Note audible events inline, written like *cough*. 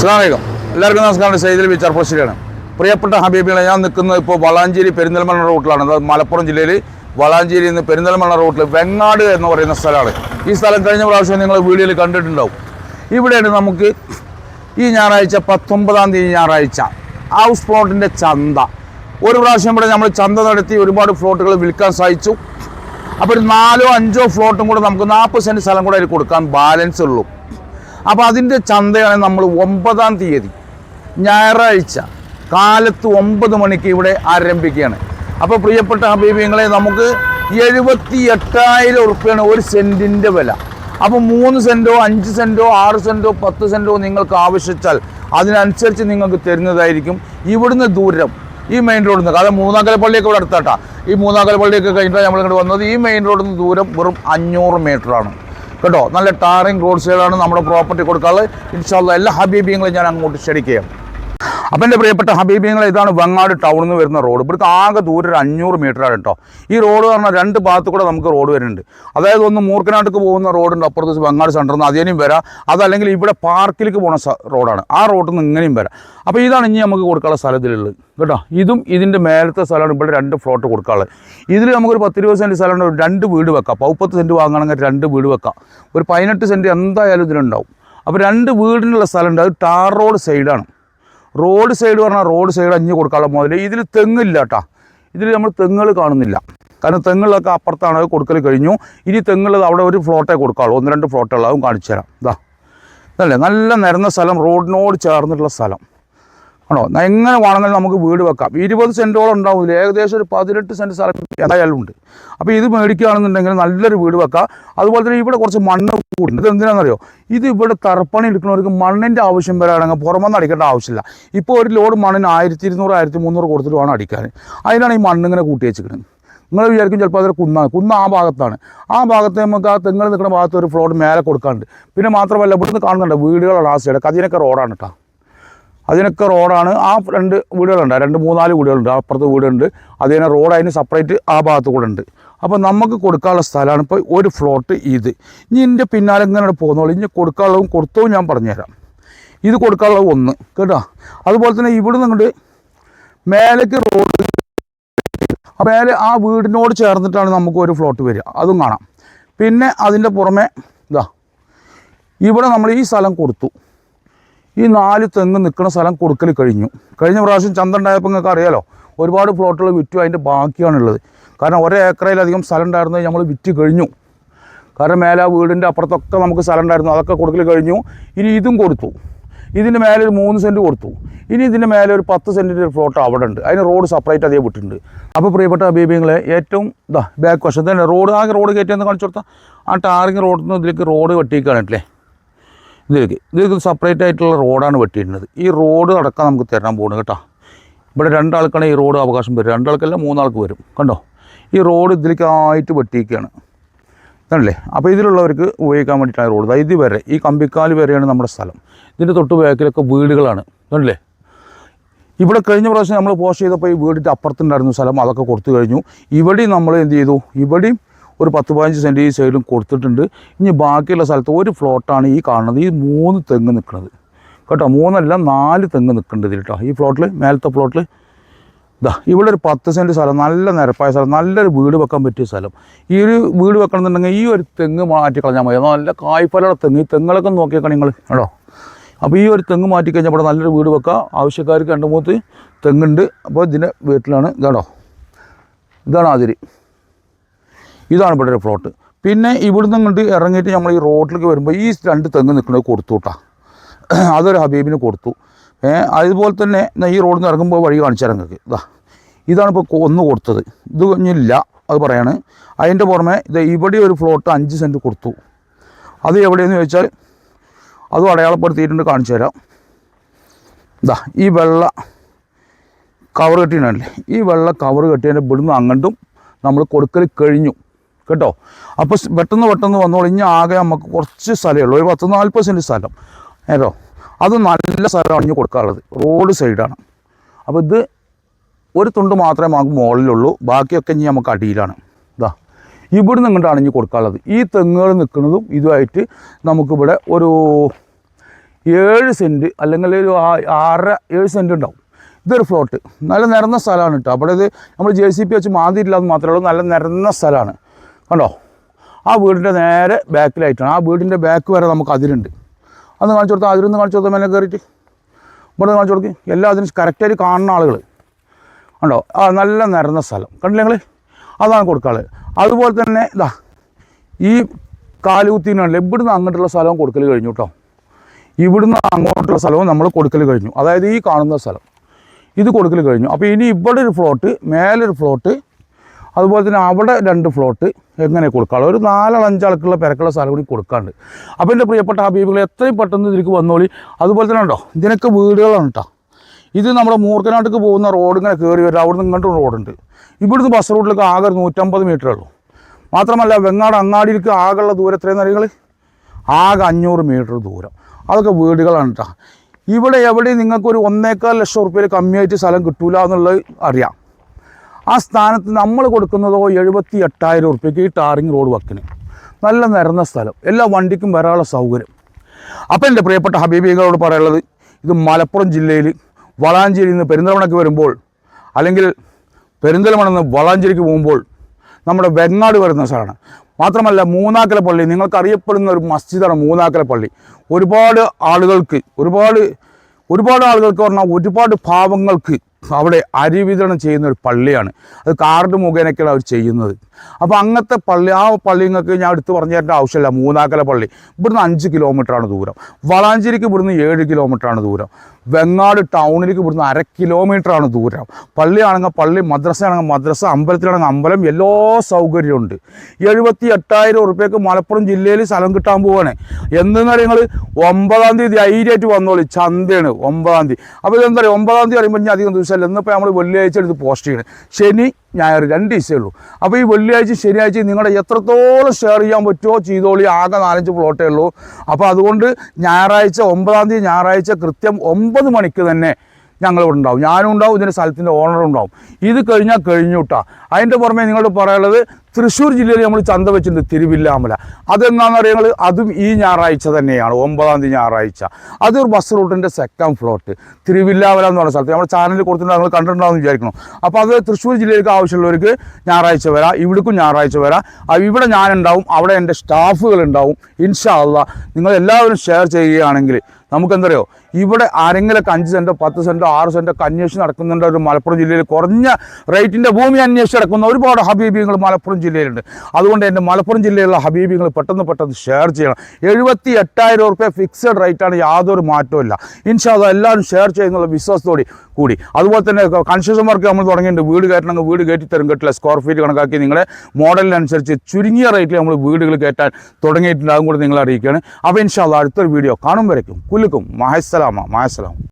അസ്സാമലൈക്കും എല്ലാവർക്കും നമസ്കാരം. സെയ്തിൽ വിചാർ ചർപ്പശ്ശേരിയാണ് പ്രിയപ്പെട്ട ഹബീബികളെ ഞാൻ നിൽക്കുന്നത് ഇപ്പോൾ വളാഞ്ചേരി പെരിന്തൽമണ്ണ റൂട്ടിലാണ്. അതായത് മലപ്പുറം ജില്ലയിൽ വളാഞ്ചേരി നിന്ന് പെരിന്തൽമണ്ണ റൂട്ടിൽ വെങ്ങാട് എന്ന് പറയുന്ന സ്ഥലമാണ്. ഈ സ്ഥലം കഴിഞ്ഞ പ്രാവശ്യം നിങ്ങൾ വീഡിയോയിൽ കണ്ടിട്ടുണ്ടാവും. ഇവിടെയാണ് നമുക്ക് ഈ ഞായറാഴ്ച പത്തൊമ്പതാം തീയതി ഞായറാഴ്ച. ഹൗസ് പ്ലോട്ടിന്റെ ചന്ത. ഒരു പ്രാവശ്യം ഇവിടെ നമ്മൾ ചന്ത നടത്തി ഒരുപാട് ഫ്ലോട്ടുകൾ വിൽക്കാൻ സാധിച്ചു. അപ്പോൾ ഒരു നാലോ അഞ്ചോ ഫ്ലോട്ടും കൂടെ നമുക്ക് നാൽപ്പത് സെന്റ് സ്ഥലം കൂടെ അതിൽ കൊടുക്കാൻ ബാലൻസ് ഉള്ളൂ. അപ്പോൾ അതിന്റെ ചന്തയാണ് നമ്മൾ ഒമ്പതാം തീയതി ഞായറാഴ്ച കാലത്ത് ഒമ്പത് മണിക്ക് ഇവിടെ ആരംഭിക്കുകയാണ്. അപ്പോൾ പ്രിയപ്പെട്ട ഹബീബിങ്ങളെ നമുക്ക് എഴുപത്തി എട്ടായിരം ഉറുപ്പ്യാണ് ഒരു സെന്റിന്റെ വില. അപ്പോൾ മൂന്ന് സെന്റോ അഞ്ച് സെന്റോ ആറ് സെന്റോ പത്ത് സെന്റോ നിങ്ങൾക്ക് ആവശ്യിച്ചാൽ അതിനനുസരിച്ച് നിങ്ങൾക്ക് തരുന്നതായിരിക്കും. ഇവിടുന്ന് ദൂരം ഈ മെയിൻ റോഡിൽ നിന്ന് കാരണം മൂന്നാക്കലപ്പള്ളിയൊക്കെ ഇവിടെ അടുത്താട്ടാ. ഈ മൂന്നാക്കലപ്പള്ളിയൊക്കെ കഴിഞ്ഞിട്ടാണ് നമ്മൾ ഇങ്ങോട്ട് വന്നത്. ഈ മെയിൻ റോഡിൽ നിന്ന് ദൂരം വെറും അഞ്ഞൂറ് മീറ്ററാണ് കേട്ടോ? നല്ല ടാറിങ് റോഡ് സൈഡാണ് നമ്മുടെ പ്രോപ്പർട്ടി കൊടുക്കാറ് ഇൻഷാല്ല എല്ലാ ഹബീബിയങ്ങളും ഞാൻ അങ്ങോട്ട് ക്ഷണിക്കുകയാണ്. അപ്പം എന്റെ പ്രിയപ്പെട്ട ഹബീബിയങ്ങൾ ഇതാണ് വങ്ങാട് ടൗണിൽ നിന്ന് വരുന്ന റോഡ് ഇവിടുത്തെ ആകെ ദൂരം ഒരു അഞ്ഞൂറ് മീറ്ററാണ് കേട്ടോ ഈ റോഡ് പറഞ്ഞാൽ രണ്ട് ഭാഗത്ത് കൂടെ നമുക്ക് റോഡ് വരുന്നുണ്ട്. അതായത് ഒന്ന് മൂർക്കനാട്ടിക്ക് പോകുന്ന റോഡുണ്ട് അപ്പുറത്ത് വങ്ങാട് സെന്ററിൽ നിന്ന് അതിനും വരാം. അതല്ലെങ്കിൽ ഇവിടെ പാർക്കിലേക്ക് പോകുന്ന റോഡാണ് ആ റോഡിൽ നിന്ന് ഇങ്ങനെയും വരാം. അപ്പോൾ ഇതാണ് ഇനി നമുക്ക് കൊടുക്കാനുള്ള സ്ഥലത്തിലുള്ളത്. കേട്ടോ? ഇതും ഇതിന്റെ മേലത്തെ സ്ഥലമാണ് ഇവിടെ രണ്ട് ഫ്ലോട്ട് കൊടുക്കാനുള്ളത്. ഇതിൽ നമുക്കൊരു പത്ത് ഇരുപത് സെന്റ് സ്ഥലമുണ്ട് രണ്ട് വീട് വെക്കാം. പൗപ്പത്ത് സെന്റ് വാങ്ങണമെങ്കിൽ രണ്ട് വീട് വെക്കാം. ഒരു പതിനെട്ട് സെന്റ് എന്തായാലും ഇതിലുണ്ടാവും. അപ്പോൾ രണ്ട് വീടിനുള്ള സ്ഥലമുണ്ട് അത് ടാർ റോഡ് സൈഡാണ് റോഡ് സൈഡ് പറഞ്ഞാൽ റോഡ് സൈഡ് അഞ്ഞ് കൊടുക്കാനുള്ള മുതൽ ഇതിൽ തെങ്ങില്ല കേട്ടോ ഇതിൽ നമ്മൾ തെങ്ങുകൾ കാണുന്നില്ല. കാരണം തെങ്ങുകളൊക്കെ അപ്പുറത്താണ് അത് കൊടുക്കൽ കഴിഞ്ഞു. ഇനി തെങ്ങുള്ളത് അവിടെ ഒരു ഫ്ലോട്ടേ കൊടുക്കാവുള്ളൂ. ഒന്ന് രണ്ട് ഫ്ലോട്ടുകളും കാണിച്ചു തരാം. ഇതാ ഇതല്ലേ? നല്ല നിരന്ന സ്ഥലം റോഡിനോട് ചേർന്നിട്ടുള്ള സ്ഥലം. ആണോ? എങ്ങനെ വേണമെങ്കിലും നമുക്ക് വീട് വെക്കാം. ഇരുപത് സെന്റോളം ഉണ്ടാവില്ല ഏകദേശം ഒരു പതിനെട്ട് സെന്റ് സ്ഥലം ഏതായാലും ഉണ്ട് അപ്പോൾ ഇത് മേടിക്കുകയാണെന്നുണ്ടെങ്കിൽ നല്ലൊരു വീട് വെക്കാം. അതുപോലെ തന്നെ ഇവിടെ കുറച്ച് മണ്ണ് കൂടി ഇത് എന്തിനാണെന്നറിയോ ഇത് ഇവിടെ തറപ്പണി എടുക്കുന്നവർക്ക് മണ്ണിന്റെ ആവശ്യം വരാണെങ്കിൽ പുറമെന്ന് അടിക്കേണ്ട ആവശ്യമില്ല. ഇപ്പോൾ ഒരു ലോഡ് മണ്ണിന് ആയിരത്തി ഇരുന്നൂറ് ആയിരത്തി മുന്നൂറ് കൊടുത്തിട്ട് വേണം അടിക്കാൻ. അതിനാണ് ഈ മണ്ണിങ്ങനെ കൂട്ടി വെച്ചിരിക്കുന്നത്. നിങ്ങൾ വിചാരിക്കും ചിലപ്പോൾ അതൊരു കുന്നാണ്. കുന്ന് ആ ഭാഗത്താണ്. ആ ഭാഗത്ത് നമുക്ക് ആ തെങ്ങൾ നിൽക്കുന്ന ഭാഗത്ത് ഒരു ഫ്ലോട്ട് മേലെ കൊടുക്കാണ്ട് പിന്നെ മാത്രമല്ല ഇവിടുന്ന് കാണുന്നുണ്ട് വീടുകളാണ് ആ സൈഡ് കതിനൊക്കെ റോഡാണ് കേട്ടോ. അതിനൊക്കെ റോഡാണ്. ആ രണ്ട് വീടുകളുണ്ട്. രണ്ട് മൂന്നാൽ വീടുകളുണ്ട്. അപ്പുറത്ത് വീടുണ്ട്. അതിന് റോഡ് അതിന് സെപ്പറേറ്റ് ആ ഭാഗത്ത് കൂടെ ഉണ്ട്. അപ്പോൾ നമുക്ക് കൊടുക്കാനുള്ള സ്ഥലമാണ് ഇപ്പോൾ ഒരു ഫ്ലോട്ട് ഇത്. ഇനി എന്റെ പിന്നാലെ ഇങ്ങനെ പോകുന്നോളൂ ഇനി കൊടുക്കാനുള്ളതും കൊടുത്തവും ഞാൻ പറഞ്ഞുതരാം. ഇത് കൊടുക്കാനുള്ളത് ഒന്ന് കേട്ടോ? അതുപോലെ തന്നെ ഇവിടെ അങ്ങോട്ട് മേലേക്ക് റോഡ് മേലെ ആ വീടിനോട് ചേർന്നിട്ടാണ് നമുക്ക് ഒരു ഫ്ലോട്ട് വരിക. അതും കാണാം. പിന്നെ അതിന്റെ പുറമെ ഇതാ ഇവിടെ നമ്മൾ ഈ സ്ഥലം കൊടുത്തു. ഈ നാല് തെങ്ങ് നിൽക്കുന്ന സ്ഥലം കൊടുക്കൽ കഴിഞ്ഞു. കഴിഞ്ഞ പ്രാവശ്യം ചന്ത ഉണ്ടായപ്പോൾ നിങ്ങൾക്ക് അറിയാലോ ഒരുപാട് പ്ലോട്ടുകൾ വിറ്റു അതിന്റെ ബാക്കിയാണുള്ളത്. കാരണം ഒരേ ഏക്കറയിലധികം സ്ഥലം ഉണ്ടായിരുന്നത് നമ്മൾ വിറ്റ് കഴിഞ്ഞു. കാരണം മേലെ വീടിന്റെ അപ്പുറത്തൊക്കെ നമുക്ക് സ്ഥലം ഉണ്ടായിരുന്നു അതൊക്കെ കൊടുക്കൽ കഴിഞ്ഞു. ഇനി ഇതും കൊടുത്തു. ഇതിന്റെ മേലെ ഒരു മൂന്ന് സെന്റ് കൊടുത്തു. ഇനി ഇതിന്റെ മേലെ ഒരു പത്ത് സെന്റിന്റെ ഒരു ഫ്ലോട്ട് അവിടെ ഉണ്ട്. അതിന് റോഡ് സെപ്പറേറ്റ് അതേ വിട്ടിട്ടുണ്ട്. അപ്പോൾ പ്രിയപ്പെട്ട അബീബിങ്ങളെ ഏറ്റവും ഇതാ ബാക്ക് വശത്ത് തന്നെ റോഡ് ആകെ റോഡ് കയറ്റിയെന്ന് കാണിച്ചു കൊടുത്താൽ ആ ടാറിങ് റോഡിൽ നിന്ന് ഇതിലേക്ക് റോഡ് വെട്ടിക്കാണില്ലേ ഇതിലേക്ക്. ഇതിലേക്ക് സെപ്പറേറ്റ് ആയിട്ടുള്ള റോഡാണ് വെട്ടിയിരുന്നത് ഈ റോഡ് അടക്കം നമുക്ക് തരാൻ പോകുന്നത് കേട്ടോ. ഇവിടെ രണ്ടാൾക്കാണ് ഈ റോഡ് അവകാശം വരും രണ്ടാൾക്കല്ല മൂന്നാൾക്ക് വരും. കണ്ടോ? ഈ റോഡ് ഇതിലേക്കായിട്ട് വെട്ടിയിരിക്കുകയാണ്. ഇതല്ലേ അപ്പോൾ ഇതിലുള്ളവർക്ക് ഉപയോഗിക്കാൻ വേണ്ടിയിട്ടാണ് റോഡ് ഇത് വരെ ഈ കമ്പിക്കാൽ വരെയാണ് നമ്മുടെ സ്ഥലം. ഇതിന്റെ തൊട്ട് ബാക്കിലൊക്കെ വീടുകളാണ്. കണ്ടില്ലേ ഇവിടെ കഴിഞ്ഞ പ്രാവശ്യം നമ്മൾ പോസ്റ്റ് ചെയ്തപ്പോൾ ഈ വീടിന്റെ അപ്പുറത്തുണ്ടായിരുന്നു സ്ഥലം അതൊക്കെ കൊടുത്തു കഴിഞ്ഞു. ഇവിടെയും നമ്മൾ എന്ത് ചെയ്തു? ഇവിടെയും ഒരു പത്ത് പതിനഞ്ച് സെന്റ് ഈ സൈഡിലും കൊടുത്തിട്ടുണ്ട്. ഇനി ബാക്കിയുള്ള സ്ഥലത്ത് ഒരു ഫ്ലോട്ടാണ് ഈ കാണുന്നത്. ഈ മൂന്ന് തെങ്ങ് നിൽക്കുന്നത് കേട്ടോ മൂന്നല്ല നാല് തെങ്ങ് നിൽക്കുന്നുണ്ട് ഇതിൽ കേട്ടോ ഈ ഫ്ലോട്ടിൽ മേലത്തെ ഫ്ലോട്ടിൽ ഇതാ ഇവിടെ ഒരു പത്ത് സെന്റ് സ്ഥലം നല്ല നിരപ്പായ സ്ഥലം നല്ലൊരു വീട് വെക്കാൻ പറ്റിയ സ്ഥലം. ഈ ഒരു വീട് വെക്കണമെന്നുണ്ടെങ്കിൽ ഈ ഒരു തെങ്ങ് മാറ്റി കളഞ്ഞാൽ മതി. നല്ല കായ്ഫലമുള്ള തെങ്ങ്. ഈ തെങ്ങുകളൊക്കെ നോക്കിയേക്കാം നിങ്ങൾ കേട്ടോ. അപ്പോൾ ഈ ഒരു തെങ്ങ് മാറ്റി കഴിഞ്ഞാൽ ഇവിടെ നല്ലൊരു വീട് വെക്കാം. ആവശ്യക്കാർക്ക് രണ്ട് മൂന്ന് തെങ്ങുണ്ട്. അപ്പോൾ ഇതിന്റെ വീട്ടിലാണ് കേട്ടോ ഇതാണ് അതിര് ഇതാണ് ഇവിടെ ഒരു പ്ലോട്ട് പിന്നെ ഇവിടുന്ന് ഇങ്ങോട്ട് ഇറങ്ങിയിട്ട് നമ്മൾ ഈ റോഡിലേക്ക് വരുമ്പോൾ ഈ രണ്ട് തെങ്ങ് നിൽക്കുന്നത് കൊടുത്തു കേട്ടോ *clears throat* അതൊരു ഹബീബിന് കൊടുത്തു. അതുപോലെ തന്നെ ഈ റോഡിൽ നിന്ന് ഇറങ്ങുമ്പോൾ വഴി കാണിച്ചു തരാം നിങ്ങൾക്ക്. ഇതാ ഇതാണ് ഇപ്പോൾ ഒന്ന് കൊടുത്തത്. ഇത് കഴിഞ്ഞില്ല അത് പറയാണ്. അതിന്റെ പുറമെ ഇത് ഇവിടെ ഒരു ഫ്ലോട്ട് അഞ്ച് സെന്റ് കൊടുത്തു. അത് എവിടെയെന്ന് ചോദിച്ചാൽ അതും അടയാളപ്പെടുത്തിയിട്ടുണ്ട് കാണിച്ചു തരാം. ഇതാ ഈ വെള്ള കവർ കെട്ടിയിട്ടുണ്ടല്ലേ ഈ വെള്ള കവർ കെട്ടിയതിന്റെ ഇവിടുന്ന് അങ്ങോട്ടും നമ്മൾ കൊടുക്കൽ കഴിഞ്ഞു. കേട്ടോ? അപ്പോൾ പെട്ടെന്ന് പെട്ടെന്ന് വന്നോളൂ. ഇനി ആകെ നമുക്ക് കുറച്ച് സ്ഥലമേ ഉള്ളൂ. ഒരു പത്ത് നാൽപ്പത് സെന്റ് സ്ഥലം. ഏതോ അത് നല്ല സ്ഥലമാണ് ഇനി കൊടുക്കാറുള്ളത് റോഡ് സൈഡാണ്. അപ്പോൾ ഇത് ഒരു തുണ്ട് മാത്രമേ നമുക്ക് മുകളിലുള്ളൂ. ബാക്കിയൊക്കെ ഇനി നമുക്ക് അടിയിലാണ്. ഇതാ ഇവിടുന്ന് ഇങ്ങോട്ടാണ് ഇനി കൊടുക്കാനുള്ളത്. ഈ തെങ്ങുകൾ നിൽക്കുന്നതും ഇതുമായിട്ട് നമുക്കിവിടെ ഒരു ഏഴ് സെന്റ് അല്ലെങ്കിൽ ഒരു ആറര ഏഴ് സെന്റ് ഉണ്ടാവും. ഇതൊരു ഫ്ലോട്ട് നല്ല നിരന്ന സ്ഥലമാണ് കേട്ടോ. അവിടെ ഇത് നമ്മൾ ജെ സി പി വെച്ച് മാന്തിയിട്ടില്ല മാത്രമേ ഉള്ളൂ. നല്ല നിരന്ന സ്ഥലമാണ്. കണ്ടോ? ആ വീടിന്റെ നേരെ ബാക്കിലായിട്ടാണ്. ആ വീടിന്റെ ബാക്ക് വരെ നമുക്ക് അതിരുണ്ട്. അന്ന് കാണിച്ചു കൊടുത്താൽ അതിരൊന്ന് കാണിച്ചു കൊടുത്താൽ മേലെ കയറിയിട്ട്. ഇവിടെ കാണിച്ചു കൊടുക്കും. എല്ലാ അതിനും കറക്റ്റായിട്ട് കാണുന്ന ആളുകൾ ഉണ്ടോ ആ നല്ല നിരന്ന സ്ഥലം. കണ്ടില്ല നിങ്ങൾ അതാണ് കൊടുക്കാറ് അതുപോലെ തന്നെ ഇതാ ഈ കാലുകുത്തിനാണല്ലോ ഇവിടുന്ന് അങ്ങോട്ടുള്ള സ്ഥലവും കൊടുക്കൽ കഴിഞ്ഞു കേട്ടോ ഇവിടുന്ന് അങ്ങോട്ടുള്ള സ്ഥലവും നമ്മൾ കൊടുക്കൽ കഴിഞ്ഞു. അതായത് ഈ കാണുന്ന സ്ഥലം. ഇത് കൊടുക്കൽ കഴിഞ്ഞു. അപ്പോൾ ഇനി ഇവിടെ ഒരു ഫ്ലോട്ട് മേലൊരു ഫ്ലോട്ട് അതുപോലെ തന്നെ അവിടെ രണ്ട് ഫ്ലോട്ട് എങ്ങനെ കൊടുക്കാനുള്ള ഒരു നാലാൾ അഞ്ചാൾക്കുള്ള പെരക്കുള്ള സ്ഥലം കൂടി കൊടുക്കാണ്ട് അപ്പോൾ എന്റെ പ്രിയപ്പെട്ട ഹബീബുകൾ എത്രയും പെട്ടെന്ന് ഇതിലേക്ക് വന്നോളി. അതുപോലെ തന്നെ ഉണ്ടോ ഇതിനൊക്കെ വീടുകളാണ് കേട്ടോ ഇത് നമ്മുടെ മൂർക്കനാട്ടിലേക്ക് പോകുന്ന റോഡ് ഇങ്ങനെ കയറി വരും. അവിടെ നിന്ന് ഇങ്ങോട്ടും റോഡുണ്ട് ഇവിടുന്ന് ബസ് റൂട്ടിലേക്ക് ആകെ നൂറ്റമ്പത് മീറ്ററേ ഉള്ളൂ. മാത്രമല്ല വെങ്ങാട് അങ്ങാടിയിലേക്ക് ആകെയുള്ള ദൂരം എത്രയെന്ന് അറിയുകൾ ആകെ അഞ്ഞൂറ് മീറ്റർ ദൂരം. അതൊക്കെ വീടുകളാണ് കേട്ടോ ഇവിടെ എവിടെയും നിങ്ങൾക്കൊരു ഒന്നേക്കാൽ ലക്ഷം റുപ്യയിൽ കമ്മിയായിട്ട് സ്ഥലം കിട്ടൂല എന്നുള്ളത് അറിയാം. ആ സ്ഥാനത്ത് നമ്മൾ കൊടുക്കുന്നതോ എഴുപത്തി എട്ടായിരം ഉറുപ്പ്യക്ക് ഈ ടാറിങ് റോഡ് വക്കിന്. നല്ല നിരന്ന സ്ഥലം. എല്ലാ വണ്ടിക്കും വരാനുള്ള സൗകര്യം. അപ്പം എന്റെ പ്രിയപ്പെട്ട ഹബീബികളോട് പറയാനുള്ളത് ഇത് മലപ്പുറം ജില്ലയിൽ വളാഞ്ചേരിയിൽ നിന്ന് പെരിന്തൽമണ്ണയ്ക്ക് വരുമ്പോൾ അല്ലെങ്കിൽ പെരിന്തൽമണ്ണ നിന്ന് വളാഞ്ചേരിക്ക് പോകുമ്പോൾ നമ്മുടെ വെങ്ങാട് വരുന്ന സ്ഥലമാണ്. മാത്രമല്ല മൂന്നാക്കല പള്ളി നിങ്ങൾക്ക് അറിയപ്പെടുന്ന ഒരു മസ്ജിദാണ് മൂന്നാക്കല പള്ളി. ഒരുപാട് ആളുകൾക്ക് ഒരുപാട് ഒരുപാട് ആളുകൾക്ക് പറഞ്ഞാൽ ഒരുപാട് പാവങ്ങൾക്ക് അവിടെ അരി വിതരണം ചെയ്യുന്ന ഒരു പള്ളിയാണ്. അത് കാർഡ് മുഖേനൊക്കെയാണ് അവർ ചെയ്യുന്നത്. അപ്പോൾ അങ്ങനത്തെ പള്ളി ആ പള്ളി നിങ്ങൾക്ക് ഞാൻ എടുത്ത് പറഞ്ഞു തരേണ്ട ആവശ്യമില്ല. മൂന്നാക്കല പള്ളി. ഇവിടുന്ന് അഞ്ച് കിലോമീറ്ററാണ് ദൂരം. വളാഞ്ചേരിക്ക് ഇവിടുന്ന് ഏഴ് കിലോമീറ്ററാണ് ദൂരം. വെങ്ങാട് ടൗണിലേക്ക് ഇവിടുന്ന് അര കിലോമീറ്ററാണ് ദൂരം. പള്ളിയാണെങ്കിൽ പള്ളി മദ്രസയാണെങ്കിൽ മദ്രസ അമ്പലത്തിലാണെങ്കിൽ അമ്പലം എല്ലാ സൗകര്യമുണ്ട് എഴുപത്തി എട്ടായിരം ഉറുപ്പ്യക്ക് മലപ്പുറം ജില്ലയിൽ സ്ഥലം കിട്ടാൻ പോവാണ്. എന്തെന്ന് നിങ്ങൾ ഒമ്പതാം തീയതി ധൈര്യമായിട്ട് വന്നോളി. ചന്തയാണ് ഒമ്പതാം തീയതി. അപ്പോൾ ഇതെന്താ പറയുക ഒമ്പതാം തീയതി പറയുമ്പോൾ ഞാൻ അധികം ദിവസമല്ല ഇന്നിപ്പോൾ നമ്മൾ വെള്ളിയാഴ്ച എടുത്ത് പോസ്റ്റ് ചെയ്യണം. ശനി ഞായർ രണ്ട് ദിവസമേ ഉള്ളൂ. അപ്പോൾ ഈ വെള്ളിയാഴ്ച ശനിയാഴ്ച നിങ്ങളുടെ എത്രത്തോളം ഷെയർ ചെയ്യാൻ പറ്റുമോ ചെയ്തോളി. ആകെ നാലഞ്ച് പ്ലോട്ടേ ഉള്ളൂ. അപ്പോൾ അതുകൊണ്ട് ഞായറാഴ്ച ഒമ്പതാം തീയതി ഞായറാഴ്ച കൃത്യം ഒമ്പത് മണിക്ക് തന്നെ ഞങ്ങൾ ഇവിടെ ഉണ്ടാവും ഞാനും ഉണ്ടാവും ഇതിന്റെ സ്ഥലത്തിന്റെ ഓണർ ഉണ്ടാവും. ഇത് കഴിഞ്ഞാൽ കഴിഞ്ഞുട്ടാ. അതിന്റെ പുറമെ നിങ്ങളോട് പറയാനുള്ളത് തൃശ്ശൂർ ജില്ലയിൽ നമ്മൾ ചന്ത വെച്ചിട്ടുണ്ട് തിരുവില്ലാമല. അതെന്താണെന്ന് അറിയാങ്ങൾ? അതും ഈ ഞായറാഴ്ച തന്നെയാണ് ഒമ്പതാം തീയതി ഞായറാഴ്ച. അതൊരു ബസ് റൂട്ടിന്റെ സെക്കൻഡ് ഫ്ലോട്ട് തിരുവില്ലാമല എന്ന് പറഞ്ഞ സ്ഥലത്ത്. നമ്മുടെ ചാനലിൽ കൊടുത്തിട്ടുണ്ട് നിങ്ങൾ കണ്ടിട്ടുണ്ടാവും വിചാരിക്കണം അപ്പോൾ അത് തൃശ്ശൂർ ജില്ലയിലേക്ക് ആവശ്യമുള്ളവർക്ക് ഞായറാഴ്ച വരാം ഇവിടേക്കും ഞായറാഴ്ച വരാം. ഇവിടെ ഞാനുണ്ടാവും അവിടെ എന്റെ സ്റ്റാഫുകൾ ഉണ്ടാവും. ഇൻഷാ അള്ളാ നിങ്ങൾ എല്ലാവരും ഷെയർ ചെയ്യുകയാണെങ്കിൽ നമുക്കെന്തറിയോ? ഇവിടെ ആരെങ്കിലൊക്കെ അഞ്ച് സെന്റോ പത്ത് സെന്റോ ആറ് സെന്റോ ഒക്കെ അന്വേഷിച്ച് നടക്കുന്നുണ്ട് ഒരു മലപ്പുറം ജില്ലയിൽ. കുറഞ്ഞ റേറ്റിന്റെ ഭൂമി അന്വേഷിച്ച് നടക്കുന്ന ഒരുപാട് ഹബീബികൾ മലപ്പുറം ജില്ലയിലുണ്ട്. അതുകൊണ്ട് എന്റെ മലപ്പുറം ജില്ലയിലുള്ള ഹബീബികൾ പെട്ടെന്ന് പെട്ടെന്ന് ഷെയർ ചെയ്യണം. എഴുപത്തി എട്ടായിരം റുപ്യ ഫിക്സഡ് റേറ്റാണ് യാതൊരു മാറ്റവും ഇല്ല. ഇൻഷാല്ല എല്ലാവരും ഷെയർ ചെയ്യുന്നുള്ള വിശ്വാസത്തോടെ കൂടി. അതുപോലെ തന്നെ കൺസ്ട്രക്ഷൻ വർക്ക് നമ്മൾ തുടങ്ങിയിട്ടുണ്ട്. വീട് കയറ്റണമെങ്കിൽ വീട് കയറ്റി തരും. കിട്ടില്ല സ്ക്വയർ ഫീറ്റ് കണക്കാക്കി നിങ്ങളുടെ മോഡലിനനുസരിച്ച് ചുരുങ്ങിയ റേറ്റിൽ നമ്മൾ വീടുകൾ കയറ്റാൻ തുടങ്ങിയിട്ടുണ്ട്. അതും കൂടി നിങ്ങളെ അറിയിക്കുകയാണ്. അപ്പോൾ ഇൻഷാദ് അടുത്തൊരു വീഡിയോ കാണും വരയ്ക്കും. കുലുക്കും আসসালাম মা আসসালাম